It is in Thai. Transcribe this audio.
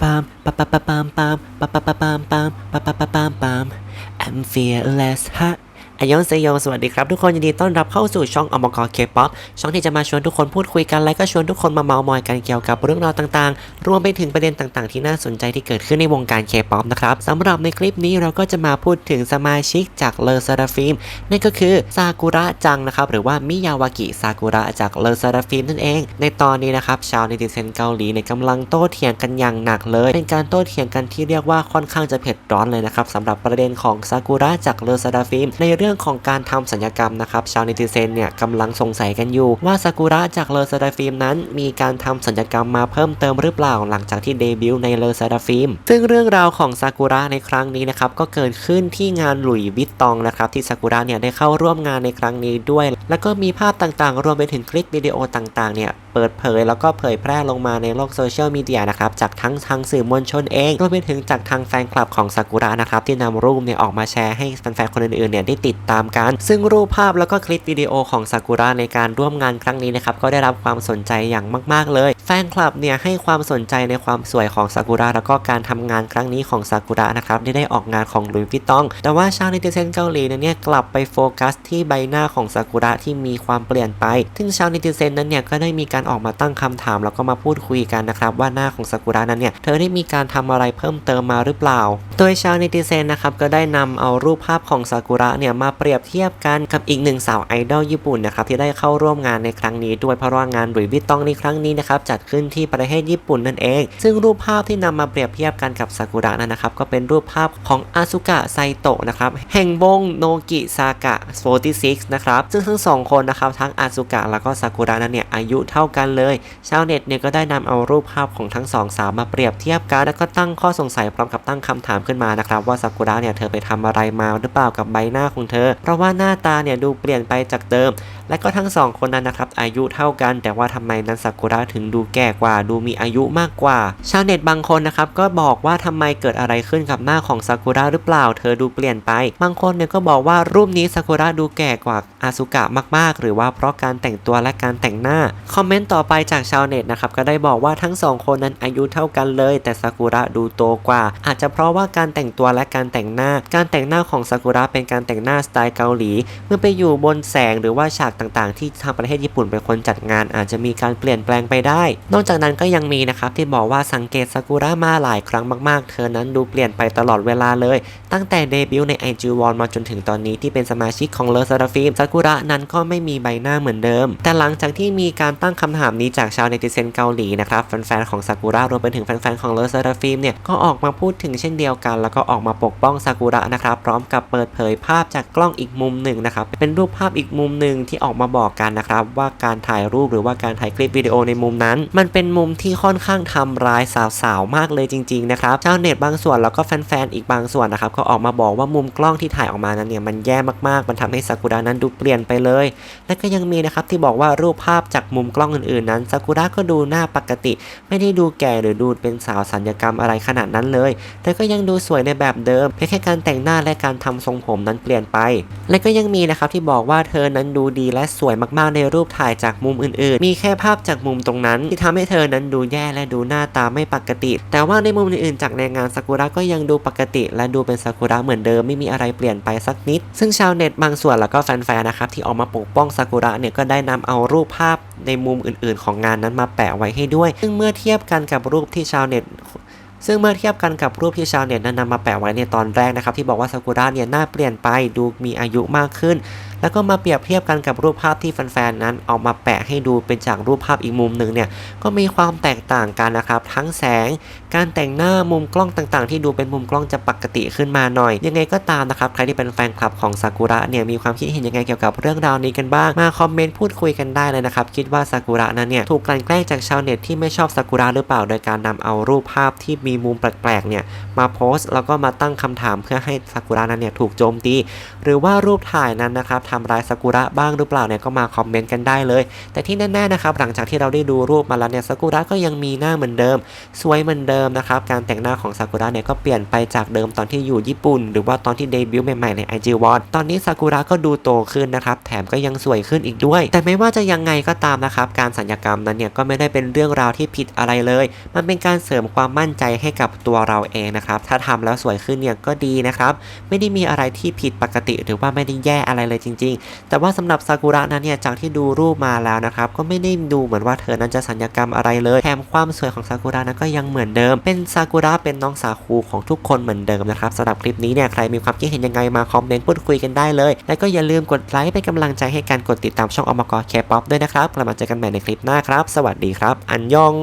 bum ba ba ba bum bum ba ba ba bum bum ba ba ba bum bum. I'm fearless, hot. อายองเซโยสวัสดีครับทุกคนยินดีต้อนรับเข้าสู่ช่องอมกรเคป๊อปช่องที่จะมาชวนทุกคนพูดคุยกันและก็ชวนทุกคนมาเมาท์มอยกันเกี่ยวกับเรื่องราวต่างๆ รวมไปถึงประเด็นต่างๆ ที่น่าสนใจที่เกิดขึ้นในวงการเคป๊อปนะครับสำหรับในคลิปนี้เราก็จะมาพูดถึงสมาชิกจากเลอซาราฟิมนั่นก็คือซากุระจังนะครับหรือว่ามิยาวากิซากุระจากเลอซาราฟิมนั่นเอง ในตอนนี้นะครับชาวเนติเซนเกาหลีเนี่ยกำลังโต้เถียงกันอย่างหนักเลย เป็นการโต้เถียงกันที่เรียกว่าค่อนข้างจะเผ็ดร้อนเลยนะครับสำหรับประเด็นของซากุระจากเลอซาราฟิมในเรื่องื่องของการทำสัญญกรรมนะครับชาวเนติเซนเนี่ยกำลังสงสัยกันอยู่ว่าซากุระจากเลอซาราฟิล์มนั้น มีการทำสัญญกรรมมาเพิ่มเติมหรือเปล่าหลังจากที่เดบิวต์ในเลอซาราฟิล์มซึ่งเรื่องราวของซากุระในครั้งนี้นะครับก็เกิดขึ้นที่งานหลุยวิตตองนะครับที่ซากุระเนี่ยได้เข้าร่วมงานในครั้งนี้ด้วย แล้วก็มีภาพต่างๆ รวมไปถึงคลิปวิดีโอต่างๆเนี่ยเปิดเผยแล้วก็เผยแพร่ลงมาในโลกโซเชียลมีเดียนะครับจากทั้งทางสื่อมวลชนเองรวมไปถึงจากทางแฟนคลับของซากุระนะครับที่นำรูปเนี่ยออกมาแชร์ให้แฟนๆคนอื่นๆเนี่ยได้ติดตามกัน ซึ่งรูปภาพแล้วก็คลิปวิดีโอของซากุระในการร่วมงานครั้งนี้นะครับก็ได้รับความสนใจอย่างมาก ๆ เลย แฟนคลับเนี่ยให้ความสนใจในความสวยของซากุระแล้วก็การทำงานครั้งนี้ของซากุระนะครับที่ได้ออกงานของหลุยส์วิตตอง แต่ว่าชาวเนติเซนเกาหลีเนี่ยกลับไปโฟกัสที่ใบหน้าของซากุระที่มีความเปลี่ยนไปซึ่งชาวเนติเซนนั้นเนี่ยก็ได้มีการออกมาตั้งคำถาม แล้วก็มาพูดคุยกันนะครับว่าหน้าของซากุระนั้นเนี่ยเธอได้มีการทำอะไรเพิ่มเติมมาหรือเปล่า โดยชาวเนติเซนนะครับก็ได้นำเอารูปภาพของซากุระเนี่ยมาเปรียบเทียบกันกับอีกหนึ่งสาวไอดอลญี่ปุ่นนะครับที่ได้เข้าร่วมงานในครั้งนี้ด้วยเพราะว่างานหลุยส์วิตตองในครั้งนี้นะครับจัดขึ้นที่ประเทศญี่ปุ่นนั่นเอง ซึ่งรูปภาพที่นำมาเปรียบเทียบกันกับซากุระนั้นนะครับก็เป็นรูปภาพของอาซุกะไซโตะนะครับแห่งวงโนกิซากะ46นะครับซึ่งทั้งสองคนนะครับทั้งอาซุกะแล้วก็ซากุระนั้นเนี่ยอายุเท่ากันเลย ชาวเน็ตเนี่ยก็ได้นำเอารูปภาพของทั้งสองสาวมาเปรียบเทียบกันแล้วก็ตั้งข้อสงสัยพร้อมกับตั้งคำถามขึ้นมานะครับว่าซากุระเนี่ยเธอไปทำอะไรมาหรือเปล่ากับใบหน้าของเธอ เพราะว่าหน้าตาเนี่ยดูเปลี่ยนไปจากเดิม และก็ทั้งสองคนนั้นนะครับอายุเท่ากัน แต่ว่าทำไมนันซากุระถึงดูแก่กว่า ดูมีอายุมากกว่า ชาวเน็ตบางคนนะครับก็บอกว่าทำไมเกิดอะไรขึ้นกับหน้าของซากุระหรือเปล่า เธอดูเปลี่ยนไป บางคนเนี่ยก็บอกว่ารูปนี้ซากุระดูแก่กว่าอาซุกะมาก ๆ หรือว่าเพราะการแต่งตัวและการแต่งหน้า คอมเมนต์ต่อไปจากชาวเน็ตนะครับก็ได้บอกว่าทั้งสองคนนั้นอายุเท่ากันเลย แต่ซากุระดูโตกว่า อาจจะเพราะว่าการแต่งตัวและการแต่งหน้า การแต่งหน้าของซากุระเป็นการแต่งหน้าสไตล์เกาหลี เมื่อไปอยู่บนแสงหรือว่าฉากต่างๆ ที่ทางประเทศญี่ปุ่นเป็นคนจัดงาน อาจจะมีการเปลี่ยนแปลงไปได้ นอกจากนั้นก็ยังมีนะครับที่บอกว่าสังเกตซากุระมาหลายครั้งมากๆ เธอนั้นดูเปลี่ยนไปตลอดเวลาเลย ตั้งแต่เดบิวต์ใน IG w o n มาจนถึงตอนนี้ที่เป็นสมาชิกของเลอซาราฟิมซากุระนั้นก็ไม่มีใบหน้าเหมือนเดิม แต่หลังจากที่มีการตั้งคำถามนี้จากชาวเนติเซนเกาหลีนะครับแฟนๆของซากุระรวมไปถึงแฟนๆของเลอซาราฟิมเนี่ยก็ออกมาพูดถึงเช่นเดียวกัน แล้วก็ออกมาปกป้องซากุระนะครับพร้อมกับเปิดเผยภาพจากกล้องอีกมุมหนึ่งนะครับเป็นรูปภาพอีกมุมหนึ่งที่ออกมาบอกกันนะครับว่าการถ่ายรูปหรือว่าการถ่ายคลิปวิดีโอในมุมนั้น มันเป็นมุมที่ค่อนข้างทำร้ายสาวๆมากเลยจริงๆนะครับชาวเน็ตบางส่วนแล้วก็แฟนๆอีกบางส่วนนะครับก็ออกมาบอกว่ามุมกล้องที่ถ่ายออกมานั้นเนี่ยมันแย่มากๆ มันทำให้ซากุระนั้นดูเปลี่ยนไปเลย และก็ยังมีนะครับที่บอกว่ารูปภาพจากมุมกล้องอื่นๆนั้นซากุระก็ดูหน้าปกติ ไม่ได้ดูแก่หรือดูเป็นสาวสัญญกรรมอะไรขนาดนั้นเลยเธอก็ยังดูสวยในแบบเดิมเพียงแค่การแต่งหน้าและการทำทรงผมนั้นเปลี่ยนไปและก็ยังมีนะครับที่บอกว่าเธอนั้นดูดีและสวยมากๆในรูปถ่ายจากมุมอื่นๆ มีแค่ภาพจากมุมตรงนั้น ที่ทำให้เธอนั้นดูแย่และดูหน้าตาไม่ปกติ แต่ว่าในมุมอื่นๆ จากในงานซากุระก็ยังดูปกติ และดูเป็นซากุระเหมือนเดิมไม่มีอะไรเปลี่ยนไปสักนิด ซึ่งชาวเน็ตบางส่วนแล้วก็แฟนๆนะครับที่ออกมาปกป้องซากุระเนี่ยก็ได้นำเอารูปภาพในมุมอื่นๆ ของงานนั้นมาแปะไว้ให้ด้วย ซึ่งเมื่อเทียบกันกับรูปที่ชาวเน็ต ซึ่งเมื่อเทียบกันกับรูปที่ชาวเน็ตนั้นนำมาแปะไว้ในตอนแรกนะครับที่บอกว่าซากุระเนี่ยหน้าเปลี่ยนไปดูมีอายุมากขึ้น แล้วก็มาเปรียบเทียบกันกับรูปภาพที่แฟนๆนั้นเอามาแปะให้ดูเป็นจากรูปภาพอีกมุมหนึ่งเนี่ยก็มีความแตกต่างกันนะครับ ทั้งแสง การแต่งหน้ามุมกล้องต่างๆ ที่ดูเป็นมุมกล้องจะปกติขึ้นมาหน่อย ยังไงก็ตามนะครับใครที่เป็นแฟนคลับของซากุระเนี่ยมีความคิดเห็นยังไงเกี่ยวกับเรื่องราวนี้กันบ้างมาคอมเมนต์พูดคุยกันได้เลยนะครับคิดว่าซากุระนั้นเนี่ยถูกกลั่นแกล้งจากชาวเน็ตที่ไม่ชอบซากุระหรือเปล่า โดยการนำเอารูปภาพที่มีมุมแปลกๆเนี่ยมาโพสต์แล้วก็มาตั้งคำถามเพื่อให้ซากุระนั้นเนี่ยถูกโจมตี หรือว่ารูปถ่ายนั้นนะครับทำร้ายซากุระบ้างหรือเปล่าเนี่ยก็มาคอมเมนต์กันได้เลย แต่ที่แน่ๆนะครับหลังจากที่เราได้ดูรูปมาแล้วเนี่ยซากุระก็ยังมีหน้าเหมือนเดิม สวยเหมือนเดิมนะครับการแต่งหน้าของซากุระเนี่ยก็เปลี่ยนไปจากเดิมตอนที่อยู่ญี่ปุ่น หรือว่าตอนที่เดบิวต์ใหม่ๆใน IG w a t ตอนนี้ซากุระก็ดูโตขึ้นนะครับแถมก็ยังสวยขึ้นอีกด้วย แต่ไม่ว่าจะยังไงก็ตามนะครับการสัญญกรรมนั้นเนี่ยก็ไม่ได้เป็นเรื่องราวที่ผิดอะไรเลย มันเป็นการเสริมความมั่นใจให้กับตัวเราเองนะครับถ้าทำแล้วสวยขึ้นเนี่ยก็ดีนะครับไม่ได้มีอะไรที่ผิดปกติหรือว่าไม่ได้แย่อะไรเลยจริงๆ แต่ว่าสำหรับซากุระนั้นเนี่ยจากที่ดูรูปมาแล้วนะครับก็ไม่ได้ดูเหมือนว่าเธอนั้นจะสัญญกรรมอะไรเลยแถมความสวยของซากุระนั้นก็ยังเหมือนเดิม เป็นซากุระเป็นน้องสาวคูของทุกคนเหมือนเดิมนะครับสำหรับคลิปนี้เนี่ยใครมีความคิดเห็นยังไงมาคอมเมนต์พูดคุยกันได้เลย และก็อย่าลืมกดไลค์เป็นกำลังใจให้การกดติดตามช่องอมกรเคป๊อปด้วยนะครับกลับมาเจอกันใหม่ในคลิปหน้าครับ สวัสดีครับ อันยอง